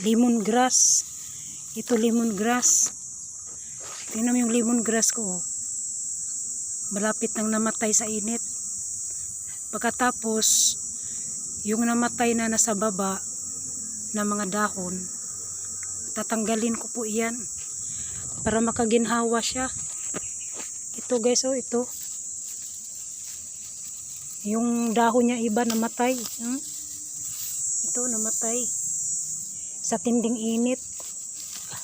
lemongrass. Ito lemongrass. Tingnan mo yung lemongrass ko. oh. Malapit nang namatay sa init. Pagkatapos, yung namatay na nasa baba na mga dahon, tatanggalin ko po iyan para makaginhawa siya. Ito guys, oh, ito. Yung dahon niya iba namatay. Hmm? Ito, namatay. Sa tinding init.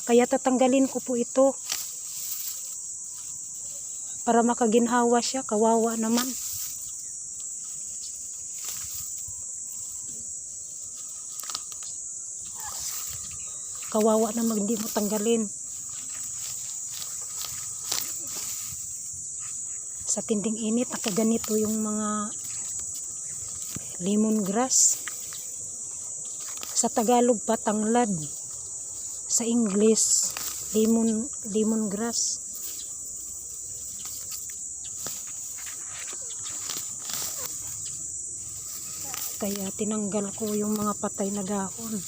Kaya tatanggalin ko po ito. Para makaginhawa siya. Kawawa naman. Kawawa naman hindi mo tanggalin. Sa tinding init, nakaganito yung mga lemongrass. Sa Tagalog pa, tanglad. Sa English, lemon, lemongrass. Kaya tinanggal ko yung mga patay na dahon.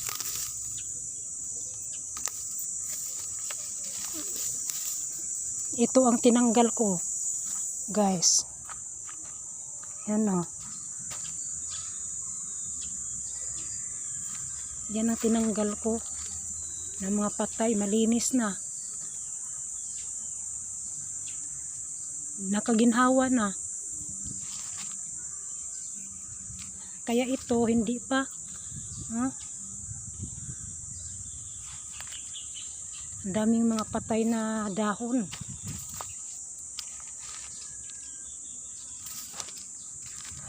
Ito ang tinanggal ko, guys. Yan o. Yan ang tinanggal ko ng mga patay, malinis na. Nakaginhawa na. Kaya ito hindi pa. Huh? Ang daming mga patay na dahon.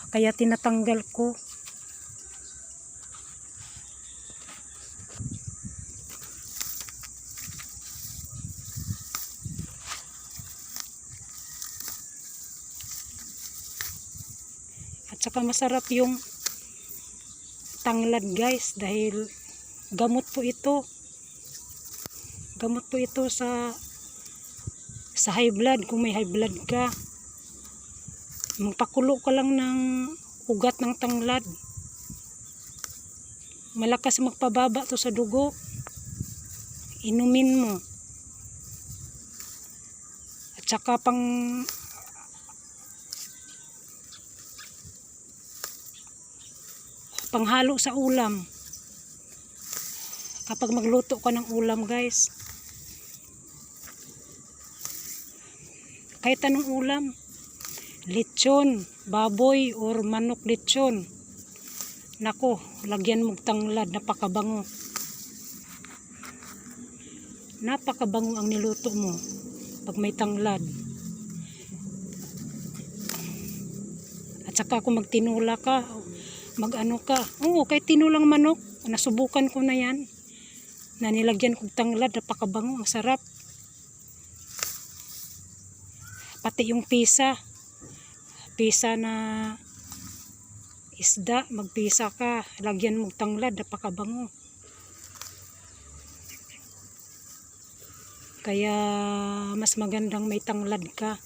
Kaya tinatanggal ko. At saka masarap yung tanglad guys dahil gamot po ito. Gamot po ito sa sa high blood kung may high blood ka. Magpakulo ka lang ng ugat ng tanglad. Malakas magpababa to sa dugo. Inumin mo. At saka pang panghalo sa ulam. Kapag magluto ka ng ulam guys. Kahit anong ulam. Lechon, baboy, or manok lechon. Nako, lagyan mong tanglad, napakabango. Napakabango ang niluto mo pag may tanglad. At saka kung magtinula ka, mag-ano ka. Oo, kahit tinulang manok, nasubukan ko na yan. Na nilagyan kong tanglad, napakabango, ang sarap. Pati yung pisa, pisa na isda, magpisa ka, lagyan mong tanglad, napakabango. Kaya mas magandang may tanglad ka.